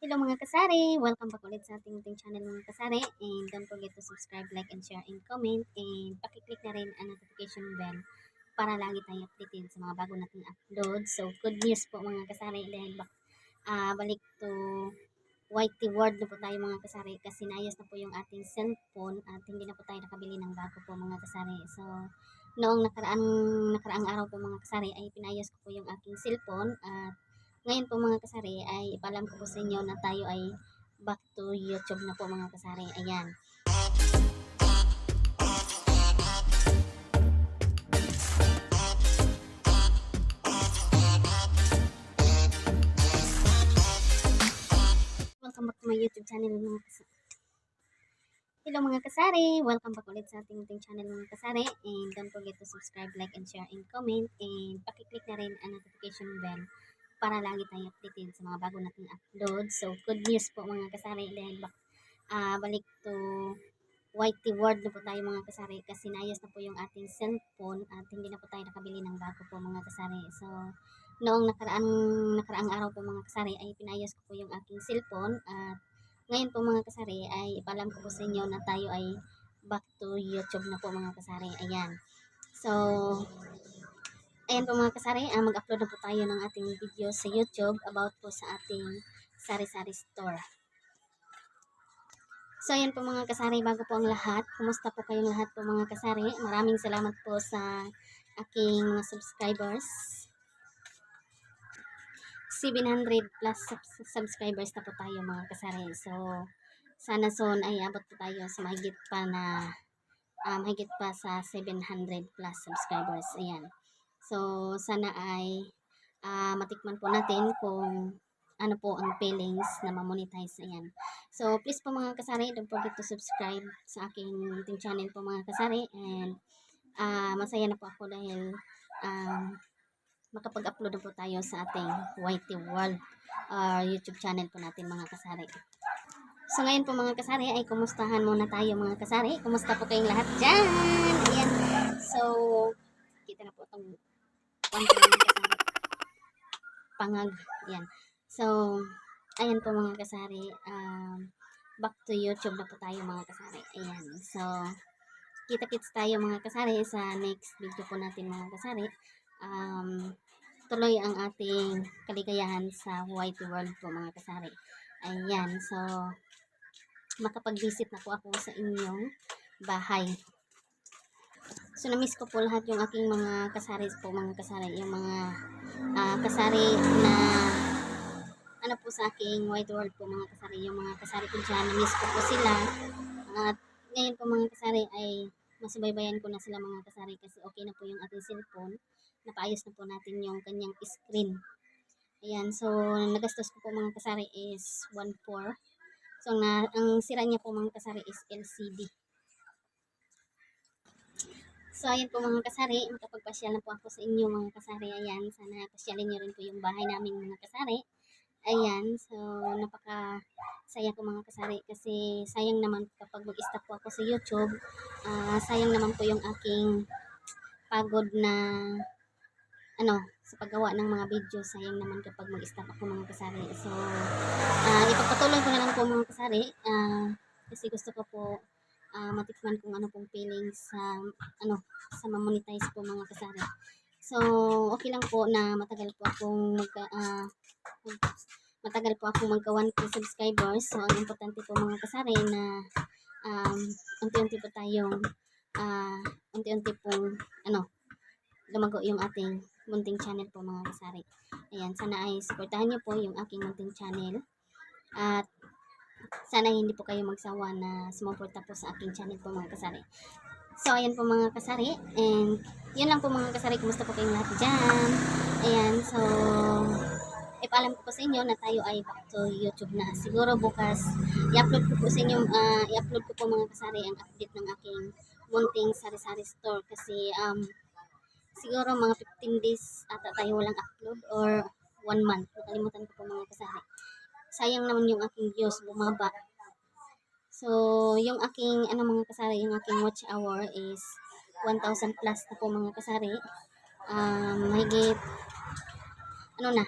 Hello mga kasari! Welcome back ulit sa ating ating channel mga kasari. And don't forget to subscribe, like, and share, and comment. And pakiclick na rin ang notification bell para lagi tayo updated sa mga bago nating upload. So, good news po mga kasari dahil bak ah, balik to YT World na po tayo mga kasari kasi naayos na po yung ating cellphone at hindi na po tayo nakabili ng bago po mga kasari. So, noong nakaraang, nakaraang araw po mga kasari ay pinayos ko po yung aking cellphone at ngayon po mga kasari ay ipalam ko po sa inyo na tayo ay back to YouTube na po mga kasari. Ayan. Welcome back to my YouTube channel mga kasari. Hello mga kasari! Welcome back ulit sa ating ating channel mga kasari. And don't forget to subscribe, like, and share, and comment. And pakiclick na rin ang notification bell para lagi tayo updated sa mga bago nating upload. So, good news po mga kasari dahil ah, balik to YT World na po tayo mga kasari kasi naayos na po yung ating cellphone at hindi na po tayo nakabili ng bago po mga kasari. So, noong nakaraang, nakaraang araw po mga kasari ay pinayos ko po yung aking cellphone at ngayon po mga kasari ay ipalam ko po sa inyo na tayo ay back to YouTube na po mga kasari. Ayan. So, Ayan po mga kasari, ah, mag-upload na po tayo ng ating video sa YouTube about po sa ating sari-sari store. So ayan po mga kasari, bago po ang lahat, kumusta po kayong lahat po mga kasari? Maraming salamat po sa aking mga subscribers. 700 plus subs- subscribers na po tayo mga kasari. So, sana soon ay abot po tayo sa mahigit pa na um, mahigit pa sa 700 plus subscribers. Ayan. So, sana ay ah, matikman po natin kung ano po ang feelings na ma-monetize. Ayan. So, please po mga kasari, don't forget to subscribe sa aking ating channel po mga kasari. And ah, masaya na po ako dahil um, makapag-upload na po tayo sa ating YT World ah, YouTube channel po natin mga kasari. So, ngayon po mga kasari ay kumustahan muna tayo mga kasari. Kumusta po kayong lahat dyan? Ayan. So, kita na po itong one po mga kasari. Pangag. Yan. So, ayan po mga kasari. Um, back to YouTube na po tayo mga kasari. Ayan. So, kita-kits tayo mga kasari sa next video po natin mga kasari. Um, tuloy ang ating kaligayahan sa White World po mga kasari. Ayan. So, makapag-visit na po ako sa inyong bahay. So, na-miss ko po lahat yung aking mga kasari po, mga kasari, yung mga ah, kasari na ano po sa aking wide world po, mga kasari, yung mga kasari ko dyan, na-miss ko po sila. At ngayon po mga kasari ay masubaybayan ko na sila mga kasari kasi okay na po yung ating cellphone. Napaayos na po natin yung kanyang screen. Ayan, so nagastos ko po mga kasari is 1.4. So, na, ang sira niya po mga kasari is LCD. So, ayan po mga kasari, makapagpasyal na po ako sa inyo mga kasari. Ayan, sana pasyalin niyo rin po yung bahay namin mga kasari. Ayan, so napaka saya ko mga kasari kasi sayang naman kapag mag-stop po ako sa YouTube, ah, sayang naman po yung aking pagod na ano, sa paggawa ng mga video, sayang naman kapag mag-stop ako mga kasari. So, ah, ipagpatuloy ko na lang po mga kasari ah, kasi gusto ko po ah, matikman kung ano pong feelings sa ano sa ma-monetize po mga kasari. So, okay lang po na matagal po akong mag, ah, mag- matagal po akong magka 1k subscribers. So, ang importante po mga kasari na um, unti-unti po tayong ah, unti-unti pong ano, lumago yung ating munting channel po mga kasari. Ayan, sana ay supportahan niyo po yung aking munting channel. At sana hindi po kayo magsawa na sumuporta po sa aking channel po mga kasari. So, ayan po mga kasari. And, yun lang po mga kasari. Kumusta po kayong lahat dyan? Ayan, so, ipaalam ko po sa inyo na tayo ay back to YouTube na. Siguro bukas, i-upload ko po sa inyo, ah, i-upload ko po mga kasari ang update ng aking munting sari-sari store. Kasi, um, siguro mga 15 days ata tayo walang upload or 1 month. Nakalimutan ko po mga kasari. Sayang naman yung aking views bumaba. So, yung aking, ano mga kasari, yung aking watch hour is 1,000 plus na po mga kasari. Um, mahigit, ano na,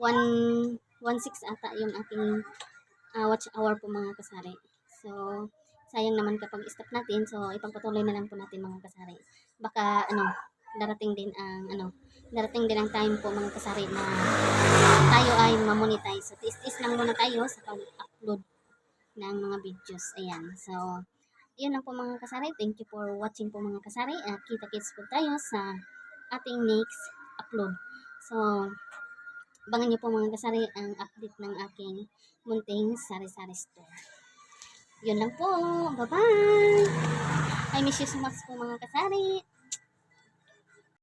1, 1.6 ata yung ating ah, watch hour po mga kasari. So, sayang naman kapag stop natin. So, ipagpatuloy na lang po natin mga kasari. Baka, ano, darating din ang, ano, darating din ang time po mga kasari na tayo ay mamonetize. So, tis-tis lang muna tayo sa pag-upload ng mga videos. Ayan. So, yun lang po mga kasari. Thank you for watching po mga kasari. At kita-kits po tayo sa ating next upload. So, abangan niyo po mga kasari ang update ng aking munting sari-sari store. Yun lang po. Bye-bye! I miss you so much po mga kasari.